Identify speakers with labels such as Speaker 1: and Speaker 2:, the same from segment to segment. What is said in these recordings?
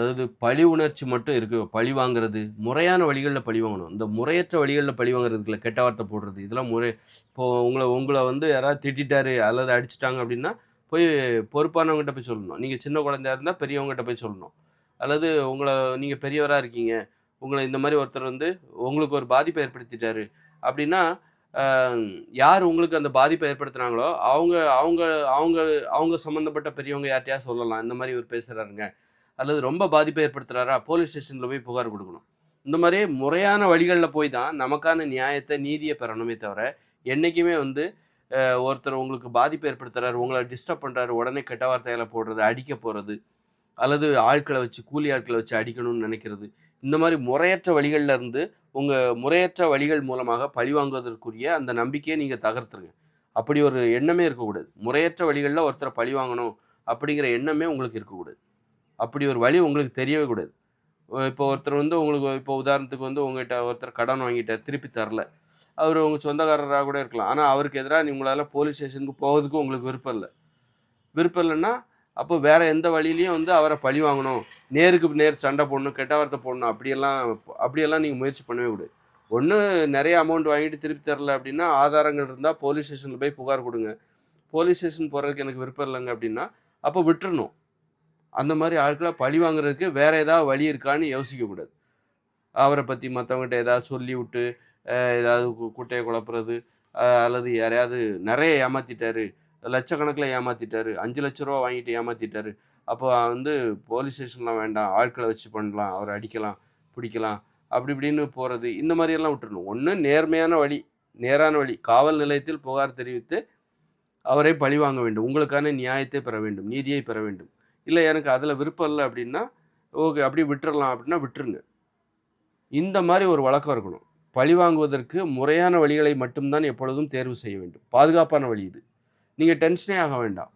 Speaker 1: அதாவது பழி உணர்ச்சி மட்டும் இருக்கு. பழி வாங்குறது முறையான வழிகளில் பழி வாங்கணும். இந்த முறையற்ற வழிகளில் பழி வாங்குறதுக்குல கெட்ட வார்த்தை போடுறது இதெல்லாம் முறை இப்போ உங்களை உங்களை வந்து யாராவது திட்டாரு அல்லது அடிச்சிட்டாங்க அப்படின்னா போய் பொறுப்பானவங்ககிட்ட போய் சொல்லணும். நீங்கள் சின்ன குழந்தையா இருந்தால் பெரியவங்ககிட்ட போய் சொல்லணும். அல்லது உங்களை நீங்கள் பெரியவராக இருக்கீங்க உங்களை இந்த மாதிரி ஒருத்தர் வந்து உங்களுக்கு ஒரு பாதிப்பை ஏற்படுத்திட்டாரு அப்படின்னா யார் உங்களுக்கு அந்த பாதிப்பை ஏற்படுத்துனாங்களோ அவங்க அவங்க அவங்க அவங்க சம்மந்தப்பட்ட பெரியவங்க யார்ட்டையா சொல்லலாம். இந்த மாதிரி இவர் பேசுகிறாருங்க அல்லது ரொம்ப பாதிப்பை ஏற்படுத்துறாரா போலீஸ் ஸ்டேஷனில் போய் புகார் கொடுக்கணும். இந்த மாதிரி முறையான வழிகளில் போய் தான் நமக்கான நியாயத்தை நீதியை பெறணுமே தவிர என்றைக்குமே வந்து ஒருத்தர் உங்களுக்கு பாதிப்பு ஏற்படுத்துறாரு உங்களை டிஸ்டர்ப் பண்ணுறாரு உடனே கெட்ட வார்த்தையில் போடுறது அடிக்க போகிறது அல்லது ஆட்களை வச்சு கூலி ஆட்களை வச்சு அடிக்கணும்னு நினைக்கிறது இந்த மாதிரி முறையற்ற வழிகளில் இருந்து உங்கள் முறையற்ற வழிகள் மூலமாக பழிவாங்குவதற்குரிய அந்த நம்பிக்கையை நீங்கள் தகர்த்துருங்க. அப்படி ஒரு எண்ணமே இருக்கக்கூடாது. முறையற்ற வழிகளில் ஒருத்தரை பழி வாங்கணும் அப்படிங்கிற எண்ணமே உங்களுக்கு இருக்கக்கூடாது. அப்படி ஒரு வழி உங்களுக்கு தெரியவே கூடாது. இப்போ ஒருத்தர் வந்து உங்களுக்கு இப்போ உதாரணத்துக்கு வந்து உங்ககிட்ட ஒருத்தர் கடன் வாங்கிட்டார் திருப்பி தரல. அவர் உங்கள் சொந்தக்காரராக கூட இருக்கலாம். ஆனால் அவருக்கு எதிராக உங்களால் போலீஸ் ஸ்டேஷனுக்கு போகிறதுக்கு உங்களுக்கு விருப்பம் இல்லை. விருப்பம் இல்லைன்னா அப்போ வேற எந்த வழியிலையும் வந்து அவரை பழி வாங்கணும். நேருக்கு நேர் சண்டை போடணும் கெட்ட வார்த்தை போடணும். அப்படியெல்லாம் அப்படியெல்லாம் நீங்கள் முயற்சி பண்ணவே கூடாது. ஒன்று நிறைய அமௌண்ட் வாங்கிட்டு திருப்பி தரல அப்படின்னா ஆதாரங்கள் இருந்தால் போலீஸ் ஸ்டேஷனில் போய் புகார் கொடுங்க. போலீஸ் ஸ்டேஷன் போகிறதுக்கு எனக்கு விருப்பம் இல்லைங்க அப்படின்னா அப்போ விட்டுறணும். அந்த மாதிரி ஆட்களை பழி வாங்குறதுக்கு வேற ஏதாவது வழி இருக்கான்னு யோசிக்கக்கூடாது அவரை பற்றி மற்றவங்ககிட்ட ஏதாவது சொல்லி விட்டு ஏதாவது குட்டையை குழப்புறது அல்லது யாரையாவது நிறைய ஏமாத்திட்டாரு லட்சக்கணக்கில் ஏமாத்திட்டாரு அஞ்சு லட்ச ரூபா வாங்கிட்டு ஏமாத்திட்டாரு அப்போ வந்து போலீஸ் ஸ்டேஷன்லாம் வேண்டாம் ஆட்களை வச்சு பண்ணலாம் அவரை அடிக்கலாம் பிடிக்கலாம் அப்படி இப்படின்னு போகிறது இந்த மாதிரியெல்லாம் விட்டுருணும் ஒன்று நேர்மையான வழி நேரான வழி காவல் நிலையத்தில் புகார் தெரிவித்து அவரை பழி வாங்க வேண்டும். உங்களுக்கான நியாயத்தை பெற வேண்டும் நீதியை பெற வேண்டும். இல்லை எனக்கு அதில் விருப்பம் இல்லை அப்படின்னா ஓகே அப்படி விட்டுறலாம் அப்படின்னா விட்டுருங்க. இந்த மாதிரி ஒரு வழக்கம் இருக்கணும். பழி வாங்குவதற்கு முறையான வழிகளை மட்டும்தான் எப்பொழுதும் தேர்வு செய்ய வேண்டும். பாதுகாப்பான வழி இது. நீங்கள் டென்ஷனே ஆக வேண்டாம்.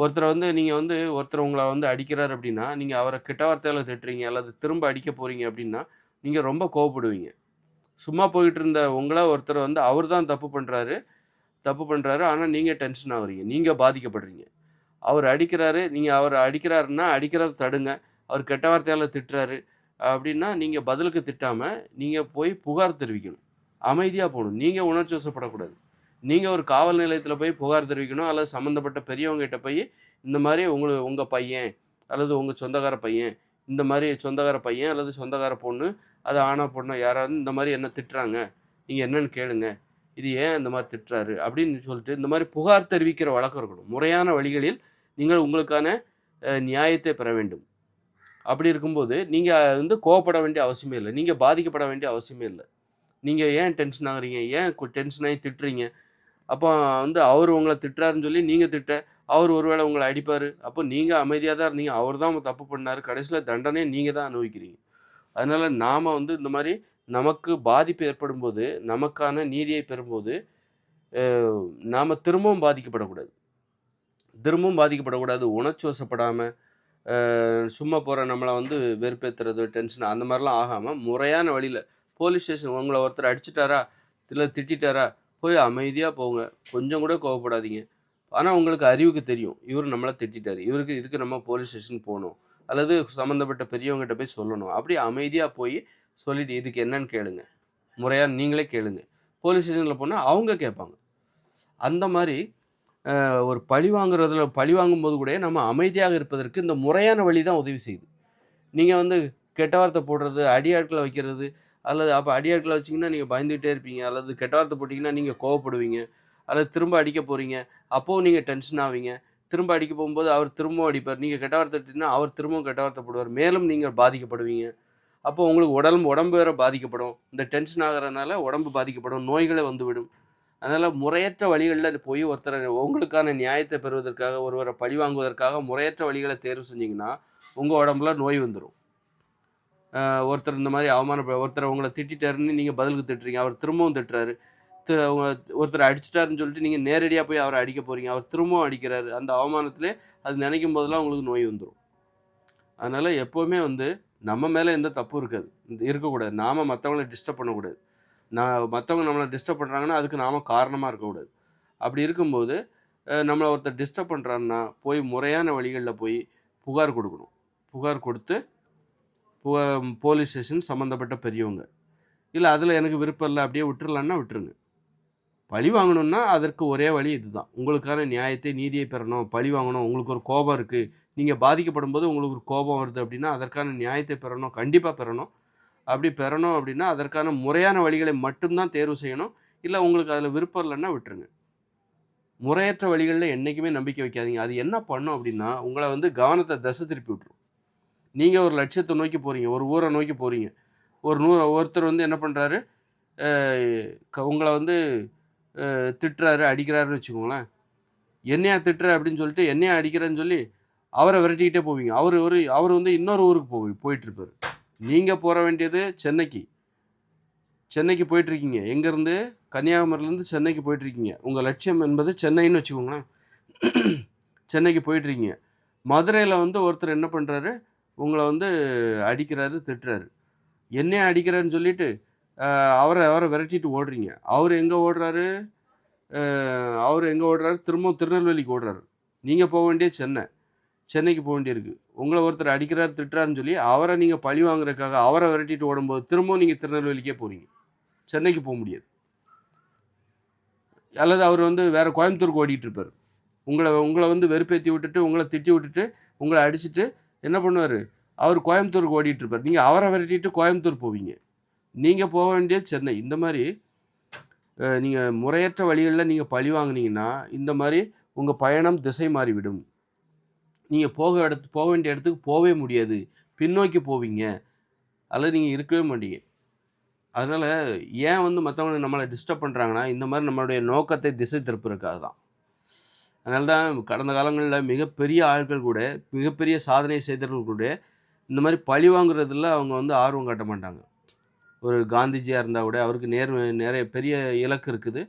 Speaker 1: ஒருத்தரை வந்து நீங்கள் வந்து ஒருத்தர் உங்களை வந்து அடிக்கிறார் அப்படின்னா நீங்கள் அவரை கிட்ட வார்த்தையில் திட்டுறீங்க அல்லது திரும்ப அடிக்க போகிறீங்க அப்படின்னா நீங்கள் ரொம்ப கோவப்படுவீங்க. சும்மா போயிட்டு இருந்த உங்களை ஒருத்தர் வந்து அவர் தான் தப்பு பண்ணுறாரு தப்பு பண்ணுறாரு ஆனால் நீங்கள் டென்ஷன் ஆகுறீங்க. நீங்கள் பாதிக்கப்படுறீங்க. அவர் அடிக்கிறாரு நீங்கள் அவர் அடிக்கிறாருன்னா அடிக்கிறத தடுங்க அவர் கெட்ட வார்த்தையால் திட்டுறாரு அப்படின்னா நீங்கள் பதிலுக்கு திட்டாமல் நீங்கள் போய் புகார் தெரிவிக்கணும். அமைதியாக போகணும். நீங்கள் உணர்ச்சி வசப்படக்கூடாது. நீங்கள் ஒரு காவல் நிலையத்தில் போய் புகார் தெரிவிக்கணும் அல்லது சம்மந்தப்பட்ட பெரியவங்ககிட்ட போய் இந்த மாதிரி உங்களுக்கு உங்கள் பையன் அல்லது உங்கள் சொந்தக்கார பையன் இந்த மாதிரி சொந்தக்கார பையன் அல்லது சொந்தக்கார பொண்ணு அது ஆனா பொண்ணு யாராவது இந்த மாதிரி என்ன திட்டுறாங்க நீங்கள் என்னன்னு கேளுங்க. இது ஏன் இந்த மாதிரி திட்டுறாரு? அப்படின்னு சொல்லிட்டு இந்த மாதிரி புகார் தெரிவிக்கிற வழக்கம் இருக்கணும். முறையான வழிகளில் நீங்கள் உங்களுக்கான நியாயத்தை பெற வேண்டும். அப்படி இருக்கும்போது நீங்கள் வந்து கோவப்பட வேண்டிய அவசியமே இல்லை. நீங்கள் பாதிக்கப்பட வேண்டிய அவசியமே இல்லை. நீங்கள் ஏன் டென்ஷன் ஆகுறீங்க? ஏன் டென்ஷன் ஆகி திட்டுறீங்க? அப்போ வந்து அவர் உங்களை திட்டுறாருன்னு சொல்லி நீங்கள் திட்ட அவர் ஒருவேளை உங்களை அடிப்பார். அப்போ நீங்கள் அமைதியாக தான் இருந்தீங்க. அவர் தான் தப்பு பண்ணார். கடைசியில் தண்டனையை நீங்கள் தான் அனுபவிக்கிறீங்க. அதனால் நாம் வந்து இந்த மாதிரி நமக்கு பாதிப்பு ஏற்படும் போது நமக்கான நீதியை பெறும்போது நாம் திரும்பவும் பாதிக்கப்படக்கூடாது. திரும்பவும் பாதிக்கப்படக்கூடாது உணர்ச்சி வசப்படாமல் சும்மா போகிற நம்மளை வந்து வெறுப்பேற்றுறது டென்ஷன் அந்த மாதிரிலாம் ஆகாமல் முறையான வழியில் போலீஸ் ஸ்டேஷன் உங்களை ஒருத்தர் அடிச்சிட்டாரா இல்லை திட்டிட்டாரா போய் அமைதியாக போங்க. கொஞ்சம் கூட கோவப்படாதீங்க. ஆனால் உங்களுக்கு அறிவுக்கு தெரியும். இவர் நம்மளை திட்டிட்டாரு. இவருக்கு இதுக்கு நம்ம போலீஸ் ஸ்டேஷன் போகணும். அல்லது சம்மந்தப்பட்ட பெரியவங்ககிட்ட போய் சொல்லணும். அப்படி அமைதியாக போய் சொல்லிட்டு இதுக்கு என்னன்னு கேளுங்க. முறையாக நீங்களே கேளுங்க. போலீஸ் ஸ்டேஷனில் போனால் அவங்க கேட்பாங்க. அந்த மாதிரி ஒரு பழி வாங்குறதுல பழி வாங்கும்போது கூட நம்ம அமைதியாக இருப்பதற்கு இந்த முறையான வழி தான் உதவி செய்யுது. நீங்கள் வந்து கெட்ட வார்த்தை போடுறது அடியாட்களை வைக்கிறது அல்லது அப்போ அடியாட்களை வச்சிங்கன்னா நீங்கள் பயந்துகிட்டே இருப்பீங்க அல்லது கெட்ட வார்த்தை போட்டிங்கன்னா நீங்கள் கோவப்படுவீங்க அல்லது திரும்ப அடிக்க போகிறீங்க அப்போவும் நீங்கள் டென்ஷன் ஆவீங்க. திரும்ப அடிக்க போகும்போது அவர் திரும்பவும் அடிப்பார். நீங்கள் கெட்ட வார்த்தை திட்டினா அவர் திரும்பவும் கெட்ட வார்த்தை போடுவார். மேலும் நீங்கள் பாதிக்கப்படுவீங்க. அப்போ உங்களுக்கு உடம்பு உடம்பு வேற பாதிக்கப்படும். இந்த டென்ஷன் ஆகிறதுனால உடம்பு பாதிக்கப்படும் நோய்களை வந்துவிடும். அதனால் முறையற்ற வழிகளில் போய் ஒருத்தரை உங்களுக்கான நியாயத்தை பெறுவதற்காக ஒருவரை பழி வாங்குவதற்காக முறையற்ற வழிகளை தேர்வு செஞ்சீங்கன்னா உங்கள் உடம்புல நோய் வந்துடும் ஒருத்தர் இந்த மாதிரி அவமான ஒருத்தர் உங்களை திட்டிட்டாருன்னு நீங்கள் பதிலுக்கு திட்டுறீங்க அவர் திரும்பவும் திட்டுறாரு. ஒருத்தர் அடிச்சிட்டாருன்னு சொல்லிட்டு நீங்கள் நேரடியாக போய் அவரை அடிக்க போகிறீங்க அவர் திரும்பவும் அடிக்கிறாரு. அந்த அவமானத்திலே அது நினைக்கும் போதெல்லாம் உங்களுக்கு நோய் வந்துடும் அதனால் எப்போவுமே வந்து நம்ம மேலே எந்த தப்பும் இருக்காது. இருக்கக்கூடாது நாம் மற்றவங்கள டிஸ்டர்ப் பண்ணக்கூடாது நான் மற்றவங்க நம்மளை டிஸ்டர்ப் பண்ணுறாங்கன்னா அதுக்கு நாம் காரணமாக இருக்கக்கூடாது. அப்படி இருக்கும்போது நம்மளை ஒருத்தர் டிஸ்டர்ப் பண்ணுறாருன்னா போய் முறையான வழிகளில் போய் புகார் கொடுக்கணும். புகார் கொடுத்து போ போலீஸ் ஸ்டேஷன் சம்மந்தப்பட்ட பெரியவங்க. இல்லை அதில் எனக்கு விருப்பம் இல்லை அப்படியே விட்டுறலான்னா விட்டுருங்க. பழி வாங்கணும்னா அதற்கு ஒரே வழி இதுதான். உங்களுக்கான நியாயத்தை நீதியை பெறணும். பழி வாங்கணும். உங்களுக்கு ஒரு கோபம் இருக்குது நீங்கள் பாதிக்கப்படும் போது உங்களுக்கு ஒரு கோபம் வருது அப்படின்னா அதற்கான நியாயத்தை பெறணும். கண்டிப்பாக பெறணும். அப்படி பெறணும் அப்படின்னா அதற்கான முறையான வழிகளை மட்டும்தான் தேர்வு செய்யணும். இல்லை உங்களுக்கு அதில் விருப்பம் இல்லைன்னா விட்டுருங்க. முறையற்ற வழிகளில் என்றைக்குமே நம்பிக்கை வைக்காதீங்க. அது என்ன பண்ணும் அப்படின்னா உங்களை வந்து கவனத்தை திசை திருப்பி விட்டுரும். நீங்கள் ஒரு லட்சியத்தை நோக்கி போகிறீங்க ஒரு ஊரை நோக்கி போகிறீங்க ஒரு நூறு ஒருத்தர் வந்து என்ன பண்ணுறாரு உங்களை வந்து திட்டுறாரு அடிக்கிறாருன்னு வச்சுக்கோங்களேன். என்னையா திட்டுற அப்படின்னு சொல்லிட்டு என்னையா அடிக்கிறேன்னு சொல்லி அவரை விரட்டிக்கிட்டே போவீங்க. அவர் ஒரு அவர் வந்து இன்னொரு ஊருக்கு போய் போயிட்டுருப்பார் நீங்கள் போக வேண்டியது சென்னைக்கு. சென்னைக்கு போயிட்டுருக்கீங்க. எங்கேருந்து? கன்னியாகுமரியிலேருந்து சென்னைக்கு போயிட்டுருக்கீங்க. உங்கள் லட்சியம் என்பது சென்னைன்னு வச்சுக்கோங்களேன். சென்னைக்கு போயிட்டுருக்கீங்க. மதுரையில் வந்து ஒருத்தர் என்ன பண்ணுறாரு உங்களை வந்து அடிக்கிறாரு திட்டுறாரு. என்னையே அடிக்கிறாருன்னு சொல்லிட்டு அவரை அவரை விரட்டிட்டு ஓடுறீங்க. அவர் எங்கே ஓடுறாரு? அவர் எங்கே ஓடுறாரு? திரும்பவும் திருநெல்வேலிக்கு ஓடுறாரு. நீங்கள் போக வேண்டிய சென்னை. சென்னைக்கு போக வேண்டியிருக்கு. உங்களை ஒருத்தர் அடிக்கிறார் திட்டுறாருன்னு சொல்லி அவரை நீங்கள் பழி வாங்குறதுக்காக அவரை விரட்டிட்டு ஓடும்போது திரும்பவும் நீங்கள் திருநெல்வேலிக்கே போகிறீங்க சென்னைக்கு போக முடியாது. அல்லது அவர் வந்து வேறு கோயம்புத்தூருக்கு ஓடிட்டு இருப்பார். உங்களை உங்களை வந்து வெறுப்பேற்றி விட்டுட்டு உங்களை திட்டி விட்டுட்டு உங்களை அடிச்சுட்டு என்ன பண்ணுவார்? அவர் கோயம்புத்தூருக்கு ஓடிட்டு இருப்பார். நீங்கள் அவரை விரட்டிட்டு கோயம்புத்தூர் போவீங்க. நீங்கள் போக வேண்டிய சென்னை. இந்த மாதிரி நீங்கள் முறையற்ற வழிகளில் நீங்கள் பழி வாங்கினீங்கன்னா இந்த மாதிரி உங்கள் பயணம் திசை மாறிவிடும். நீங்கள் போக இடத்து போக வேண்டிய இடத்துக்கு போகவே முடியாது. பின்னோக்கி போவீங்க. அதில் நீங்கள் இருக்கவே மாட்டீங்க. அதனால் ஏன் வந்து மற்றவங்க நம்மளை டிஸ்டர்ப் பண்ணுறாங்கன்னா இந்த மாதிரி நம்மளுடைய நோக்கத்தை திசை திருப்புறதுக்காக தான். அதனால தான் கடந்த காலங்களில் மிகப்பெரிய ஆட்கள் கூட மிகப்பெரிய சாதனை செய்தவர்கள் கூட இந்த மாதிரி பழி வாங்குறதுல அவங்க வந்து ஆர்வம் காட்ட மாட்டாங்க. ஒரு காந்திஜியாக இருந்தால் கூட அவருக்கு நேர் நிறைய பெரிய இலக்கு இருக்குது.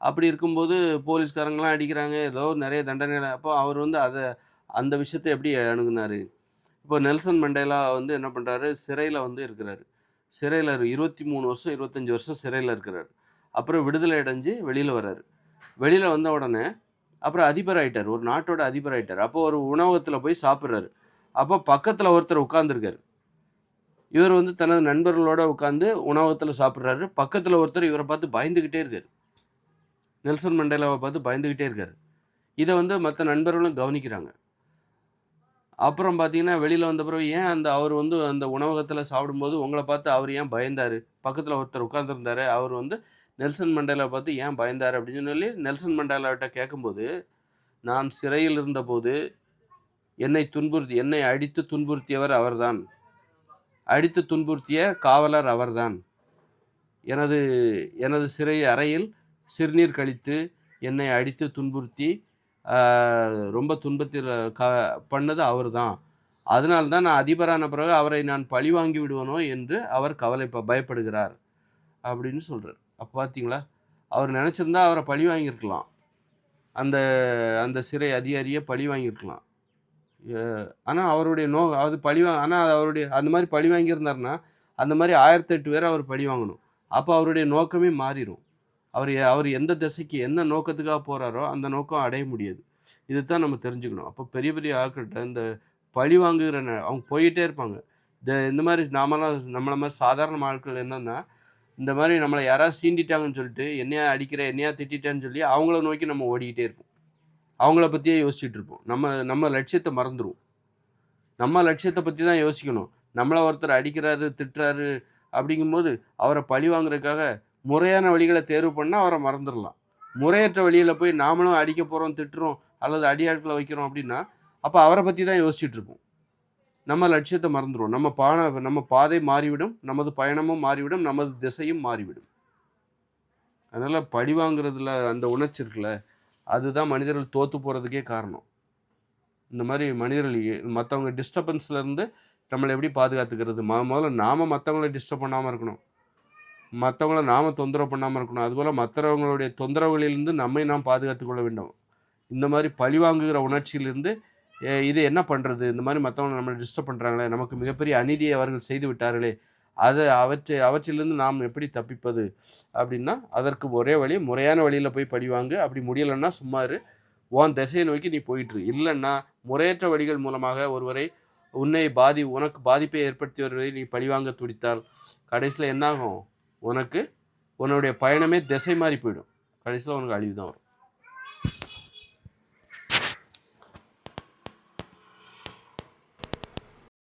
Speaker 1: அப்படி இருக்கும்போது போலீஸ்காரங்களாம் அடிக்கிறாங்க. ஏதோ நிறைய தண்டனை அப்போ அவர் வந்து அதை அந்த விஷயத்தை எப்படி அணுகுனாரு? இப்போ நெல்சன் மண்டேலா வந்து என்ன பண்ணுறாரு சிறையில் வந்து இருக்கிறாரு. சிறையில் இருபத்தி மூணு வருஷம் இருபத்தஞ்சி வருஷம் சிறையில் இருக்கிறார். அப்புறம் விடுதலை அடைஞ்சு வெளியில் வர்றாரு. வெளியில் வந்த உடனே அப்புறம் அதிபர் ஆகிட்டார் ஒரு நாட்டோட அதிபர் ஆகிட்டார் அப்போ ஒரு உணவகத்தில் போய் சாப்பிட்றாரு. அப்போ பக்கத்தில் ஒருத்தர் உட்காந்துருக்காரு இவர் வந்து தனது நண்பர்களோட உட்காந்து உணவகத்தில் சாப்பிட்றாரு. பக்கத்தில் ஒருத்தர் இவரை பார்த்து பயந்துக்கிட்டே இருக்கார். நெல்சன் மண்டேலாவை பார்த்து பயந்துக்கிட்டே இருக்கார். இதை வந்து மற்ற நண்பர்களும் கவனிக்கிறாங்க. அப்புறம் பார்த்தீங்கன்னா வெளியில் வந்த பிறகு ஏன் அந்த அவர் வந்து அந்த உணவகத்தில் சாப்பிடும்போது உங்களை பார்த்து அவர் ஏன் பயந்தார்? பக்கத்தில் ஒருத்தர் உட்காந்துருந்தாரு அவர் வந்து நெல்சன் மண்டேலா பார்த்து ஏன் பயந்தார் அப்படின்னு சொல்லி நெல்சன் மண்டேலாவிட்ட கேட்கும்போது நான் சிறையில் இருந்தபோது என்னை துன்புறுத்தி என்னை அடித்து துன்புறுத்தியவர் அவர்தான். அடித்து துன்புறுத்திய காவலர் அவர்தான். எனது எனது சிறை அறையில் சிறுநீர் கழித்து என்னை அடித்து துன்புறுத்தி ரொம்ப துன்பத்தில் க பண்ணது அவர் தான் அதனால தான் நான் அதிபரான பிறகு அவரை நான் பழி வாங்கி விடுவனோ என்று அவர் கவலை பயப்படுகிறார் அப்படின்னு சொல்கிறார் அப்போ பார்த்தீங்களா அவர் நினச்சிருந்தா அவரை பழி வாங்கியிருக்கலாம். அந்த அந்த சிறை அதிகாரியை பழி வாங்கியிருக்கலாம். ஆனால் அவருடைய நோ அது பழி வா ஆனால் அவருடைய அந்த மாதிரி பழி வாங்கியிருந்தாருன்னா அந்த மாதிரி ஆயிரத்தெட்டு பேர் அவர் பழி வாங்கணும். அப்போ அவருடைய நோக்கமே மாறிடும் அவர் அவர் எந்த திசைக்கு என்ன நோக்கத்துக்காக போகிறாரோ அந்த நோக்கம் அடைய முடியாது. இதுதான் நம்ம தெரிஞ்சுக்கணும். அப்போ பெரிய பெரிய ஆட்கள்கிட்ட இந்த பழி வாங்குகிற அவங்க போயிட்டே இருப்பாங்க. இந்த இந்த மாதிரி நாமெல்லாம் நம்மளை மாதிரி சாதாரண ஆட்கள் என்னன்னா இந்த மாதிரி நம்மளை யாராவது சீண்டிட்டாங்கன்னு சொல்லிட்டு என்னையா அடிக்கிற என்னையா திட்டிட்டேன்னு சொல்லி அவங்கள நோக்கி நம்ம ஓடிக்கிட்டே இருப்போம். அவங்கள பற்றியே யோசிச்சுட்டு இருப்போம். நம்ம நம்ம லட்சியத்தை மறந்துடுவோம் நம்ம லட்சியத்தை பற்றி தான் யோசிக்கணும். நம்மளை ஒருத்தர் அடிக்கிறாரு திட்டுறாரு அப்படிங்கும்போது அவரை பழி வாங்குறதுக்காக முறையான வழிகளை தேர்வு பண்ணால் அவரை மறந்துடலாம். முறையற்ற வழியில் போய் நாமளும் அடிக்க போகிறோம் திட்டுறோம் அல்லது அடியாட்களை வைக்கிறோம் அப்படின்னா அப்போ அவரை பற்றி தான் யோசிச்சுட்டு இருப்போம். நம்ம லட்சியத்தை மறந்துடுவோம். நம்ம பான நம்ம பாதை மாறிவிடும் நமது பயணமும் மாறிவிடும் நமது திசையும் மாறிவிடும். அதனால் படிவாங்குறதுல அந்த உணர்ச்சி இருக்குல்ல அதுதான் மனிதர்கள் தோற்று போகிறதுக்கே காரணம். இந்த மாதிரி மனிதர்கள் மற்றவங்க டிஸ்டர்பன்ஸ்லேருந்து நம்மளை எப்படி பாதுகாத்துக்கிறது? மொ முதல்ல நாம் மற்றவங்கள டிஸ்டர்ப் பண்ணாமல் இருக்கணும். மற்றவங்கள நாம் தொந்தரவு பண்ணாமல் இருக்கணும். அதுபோல் மற்றவங்களுடைய தொந்தரவுகளிலிருந்து நம்மை நாம் பாதுகாத்து கொள்ள வேண்டும். இந்த மாதிரி பழிவாங்குகிற உணர்ச்சியிலிருந்து "ஏ, இது என்ன பண்ணுறது இந்த மாதிரி மற்றவங்க நம்மளை டிஸ்டர்ப் பண்ணுறாங்களே நமக்கு மிகப்பெரிய அநீதியை அவர்கள் செய்து விட்டார்களே அதை அவற்றை அவற்றிலிருந்து நாம் எப்படி தப்பிப்பது? அப்படின்னா அதற்கு ஒரே வழி முறையான வழியில் போய் பழி வாங்கு. அப்படி முடியலைன்னா சும்மா இரு. உன் திசையை நோக்கி நீ போயிட்டுரு இல்லைன்னா முறையற்ற வழிகள் மூலமாக ஒருவரை உன்னை பாதி உனக்கு பாதிப்பை ஏற்படுத்தியவர்களை நீ பழிவாங்க துடித்தால் கடைசியில் என்னாகும் உனக்கு உன்னுடைய பயணமே திசை மாறி போயிடும். கடைசியில் உனக்கு அழிவு தான் வரும்.